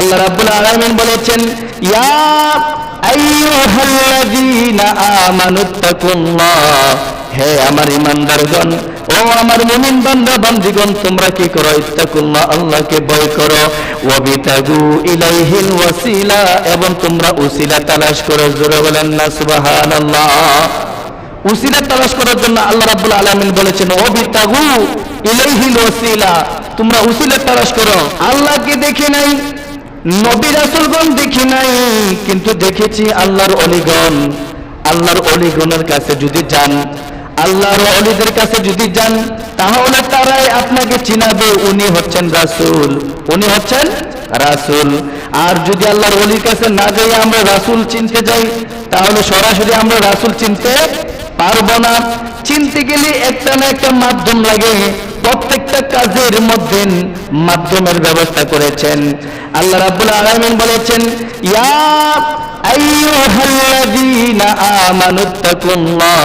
আল্লাহ রাব্বুল আলামিন বলেছেন, ইয়া আইয়ুহাল্লাযীনা আমানুত্তাকুল্লাহ, হে আমার ইমানদারগণ, ও আমার মুমিন বান্দা বান্দিগণ, তোমরা কি করো? ইত্তাকুল্লাহ, আল্লাহকে ভয় করো। ওয়াবিতাগু ইলাইহিল ওয়াসিলা, এবং তোমরা উসিলা তালাশ করো। জোরে বলেন না, সুবহানাল্লাহ। উসিলা তালাশ করার জন্য আল্লাহ রাব্বুল আলামিন বলেছেন, ওয়াবিতাগু ইলাইহিল ওয়াসিলা, তোমরা উসিলা তালাশ করো। আল্লাহকে দেখি নাই নবী রাসূলগণ দেখি নাই, কিন্তু দেখেছি আল্লাহর অলিগণ। আল্লাহর অলিগণের কাছে যদি যান, আল্লাহর অলিদের কাছে যদি যান, তাহলে তারাই আপনাকে চিনাবে। উনি হচ্ছেন রাসূল। উনি হচ্ছেন রাসূল। আর যদি আল্লাহর অলির কাছে না যাই, আমরা রাসূল চিনতে যাই, তাহলে সরাসরি আমরা রাসূল চিনতে পারব না। চিনতে গেলে একটা না একটা মাধ্যম লাগে। প্রত্যেকটা কাজের মধ্যে মাধ্যমের ব্যবস্থা করেছেন। আল্লাহ রাব্বুল আলামিন বলেছেন, ইয়া আইয়ুহাল্লাযীনা আমানুত্তাকুল্লাহ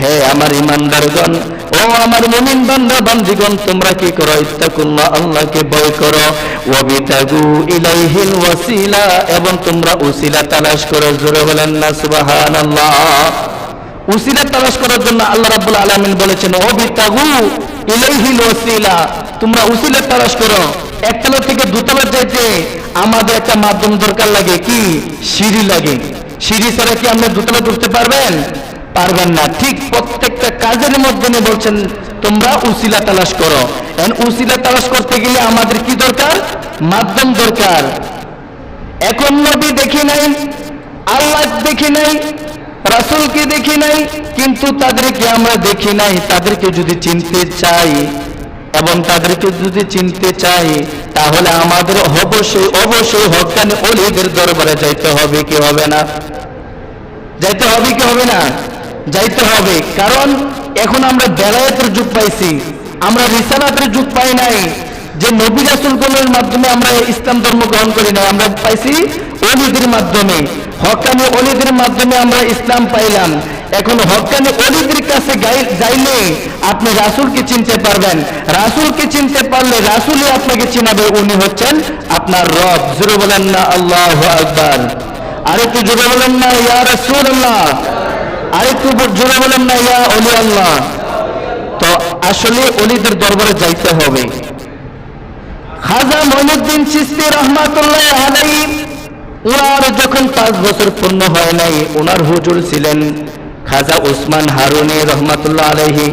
হে আমার ইমানদারগণ ও আমার মুমিন বান্দা বান্দিগণ, তোমরা কি করো? ইত্তাকুল্লাহ, আল্লাহকে ভয় করো। ওয়াবিতাগু ইলাইহিল ওয়াসিলা, এবং তোমরা উসিলা তালাশ করো। জোরে বলেন না, সুবহানাল্লাহ। উসিলা তালাশ করার জন্য আল্লাহ রাব্বুল আলামিন বলেছেন ওয়াসিলা, তোমরা উসিলা তালাশ করো। একতলা থেকে দুতলা যাইতে আমাদের একটা মাধ্যম দরকার লাগে কি? সিঁড়ি লাগে। সিঁড়ি ছাড়া কি আমরা দুতলা উঠতে পারবেন? পারবেন না। ঠিক প্রত্যেকটা কাজের মধ্যে বলছেন, তোমরা উসিলা তালাশ করো। উসিলা তালাশ করতে গেলে আমাদের কি দরকার? মাধ্যম দরকার। এখন নবী দেখি নাই, আল্লাহ দেখি নাই রাসূলকে দেখি নাই, কিন্তু তাদেরকে আমরা দেখি নাই। তাদেরকে যদি চিনতে চাই এবং তাদেরকে যদি চিনতে চাই, তাহলে আমাদের অবশ্যই অবশ্যই হকানি অলিদের দরবারে যাইতে হবে, কি হবে না? যাইতে হবে, কি হবে না? যাইতে হবে। কারণ এখন আমরা বেলায়েতের যুগ পাইছি, আমরা রিসালাতের যুগ পাই নাই। যে নবী রাসুল রাসূলগণের মাধ্যমে আমরা ইসলাম ধর্ম গ্রহণ করি নাই, আমরা পাইছি অলিদের মাধ্যমে। হকানি অলিদের মাধ্যমে আমরা ইসলাম পাইলাম। এখন হকানি অলিদের কাছে যাইলে আপনি রাসূলকে চিনতে পারবেন। রাসূলকে চিনতে পারলে রাসূলই আপনাকে চিনাবে, উনি হচ্ছেন আপনার রব। জোরে বলেন না, আল্লাহু আকবার। আরেকটু জোরে বলেন না, ইয়া রাসূলুল্লাহ। আরেকটু জোরে বলেন না, ইয়া অলি আল্লাহ তো আসলে অলিদের দরবারে যাইতে হবে। খাজা মঈনুদ্দিন চিস্তি রহমাতুল্লাহ আলাই ওনার যখন পাঁচ বছর পূর্ণ হয় নাই ওনার হুজুর ছিলেন খাজা উসমান হারুনি রহমাতুল্লাহ আলাইহি।